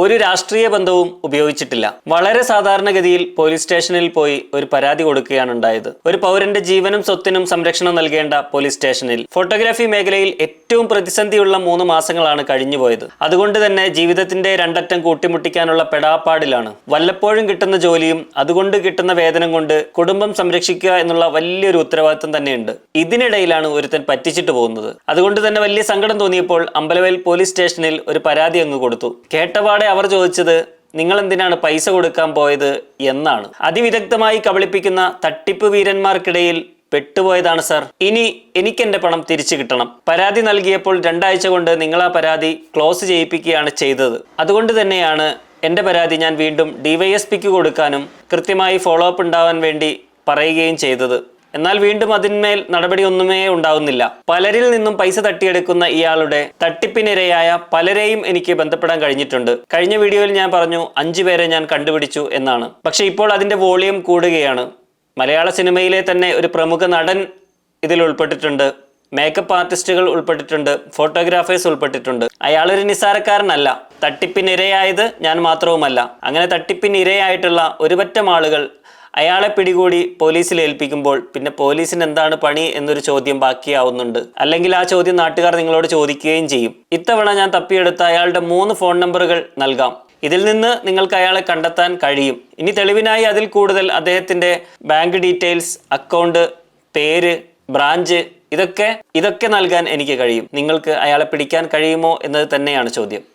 ഒരു രാഷ്ട്രീയ ബന്ധവും ഉപയോഗിച്ചിട്ടില്ല. വളരെ സാധാരണഗതിയിൽ പോലീസ് സ്റ്റേഷനിൽ പോയി ഒരു പരാതി കൊടുക്കുകയാണ് ഉണ്ടായത്. ഒരു പൗരന്റെ ജീവനും സ്വത്തിനും സംരക്ഷണം നൽകേണ്ട പോലീസ് സ്റ്റേഷനിൽ. ഫോട്ടോഗ്രാഫി മേഖലയിൽ ഏറ്റവും പ്രതിസന്ധിയുള്ള മൂന്ന് മാസങ്ങളാണ് കഴിഞ്ഞുപോയത്. അതുകൊണ്ട് തന്നെ ജീവിതത്തിന്റെ രണ്ടറ്റം കൂട്ടിമുട്ടിക്കാനുള്ള പെടാപ്പാടിലാണ്. വല്ലപ്പോഴും കിട്ടുന്ന ജോലിയും അതുകൊണ്ട് കിട്ടുന്ന വേതനം കൊണ്ട് കുടുംബം സംരക്ഷിക്കുക എന്നുള്ള വലിയൊരു ഉത്തരവാദിത്തം തന്നെയുണ്ട്. ഇതിനിടയിലാണ് ഒരുത്തൻ പറ്റിച്ചിട്ട് പോകുന്നത്. അതുകൊണ്ട് തന്നെ വലിയ സങ്കടം തോന്നിയപ്പോൾ അമ്പലവയൽ പോലീസ് സ്റ്റേഷനിൽ ഒരു പരാതി അങ്ങ് കൊടുത്തു. കേട്ടപാടെ അവർ ചോദിച്ചത് നിങ്ങൾ എന്തിനാണ് പൈസ കൊടുക്കാൻ പോയത് എന്നാണ്. അതിവിദഗ്ധമായി കബളിപ്പിക്കുന്ന തട്ടിപ്പ് വീരന്മാർക്കിടയിൽ പെട്ടുപോയതാണ് സർ. ഇനി എനിക്ക് എന്റെ പണം തിരിച്ചു കിട്ടണം. പരാതി നൽകിയപ്പോൾ രണ്ടാഴ്ച കൊണ്ട് നിങ്ങൾ ആ പരാതി ക്ലോസ് ചെയ്യിപ്പിക്കുകയാണ് ചെയ്തത്. അതുകൊണ്ട് തന്നെയാണ് എന്റെ പരാതി ഞാൻ വീണ്ടും ഡിവൈഎസ്പിക്ക് കൊടുക്കാനും കൃത്യമായി ഫോളോ അപ്പ് ഉണ്ടാവാൻ വേണ്ടി പറയുകയും ചെയ്തത്. എന്നാൽ വീണ്ടും അതിന്മേൽ നടപടിയൊന്നുമേ ഉണ്ടാവുന്നില്ല. പലരിൽ നിന്നും പൈസ തട്ടിയെടുക്കുന്ന ഇയാളുടെ തട്ടിപ്പിനിരയായ പലരെയും എനിക്ക് ബന്ധപ്പെടാൻ കഴിഞ്ഞിട്ടുണ്ട്. കഴിഞ്ഞ വീഡിയോയിൽ ഞാൻ പറഞ്ഞു അഞ്ചു പേരെ ഞാൻ കണ്ടുപിടിച്ചു എന്നാണ്. പക്ഷേ ഇപ്പോൾ അതിന്റെ വോളിയം കൂടുകയാണ്. മലയാള സിനിമയിലെ തന്നെ ഒരു പ്രമുഖ നടൻ ഇതിൽ ഉൾപ്പെട്ടിട്ടുണ്ട്. മേക്കപ്പ് ആർട്ടിസ്റ്റുകൾ ഉൾപ്പെട്ടിട്ടുണ്ട്. ഫോട്ടോഗ്രാഫേഴ്സ് ഉൾപ്പെട്ടിട്ടുണ്ട്. അയാൾ ഒരു നിസ്സാരക്കാരനല്ല. തട്ടിപ്പിനിരയായത് ഞാൻ മാത്രവുമല്ല. അങ്ങനെ തട്ടിപ്പിനിരയായിട്ടുള്ള ഒരുപറ്റം ആളുകൾ അയാളെ പിടികൂടി പോലീസിൽ ഏൽപ്പിക്കുമ്പോൾ പിന്നെ പോലീസിന് എന്താണ് പണി എന്നൊരു ചോദ്യം ബാക്കിയാവുന്നുണ്ട്. അല്ലെങ്കിൽ ആ ചോദ്യം നാട്ടുകാർ നിങ്ങളോട് ചോദിക്കുകയും ചെയ്യും. ഇത്തവണ ഞാൻ തപ്പിയെടുത്ത അയാളുടെ മൂന്ന് ഫോൺ നമ്പറുകൾ നൽകാം. ഇതിൽ നിന്ന് നിങ്ങൾക്ക് അയാളെ കണ്ടെത്താൻ കഴിയും. ഇനി തെളിവിനായി അതിൽ കൂടുതൽ അദ്ദേഹത്തിന്റെ ബാങ്ക് ഡീറ്റെയിൽസ് അക്കൗണ്ട് പേര് ബ്രാഞ്ച് ഇതൊക്കെ ഇതൊക്കെ നൽകാൻ എനിക്ക് കഴിയും. നിങ്ങൾക്ക് അയാളെ പിടിക്കാൻ കഴിയുമോ എന്നത് തന്നെയാണ് ചോദ്യം.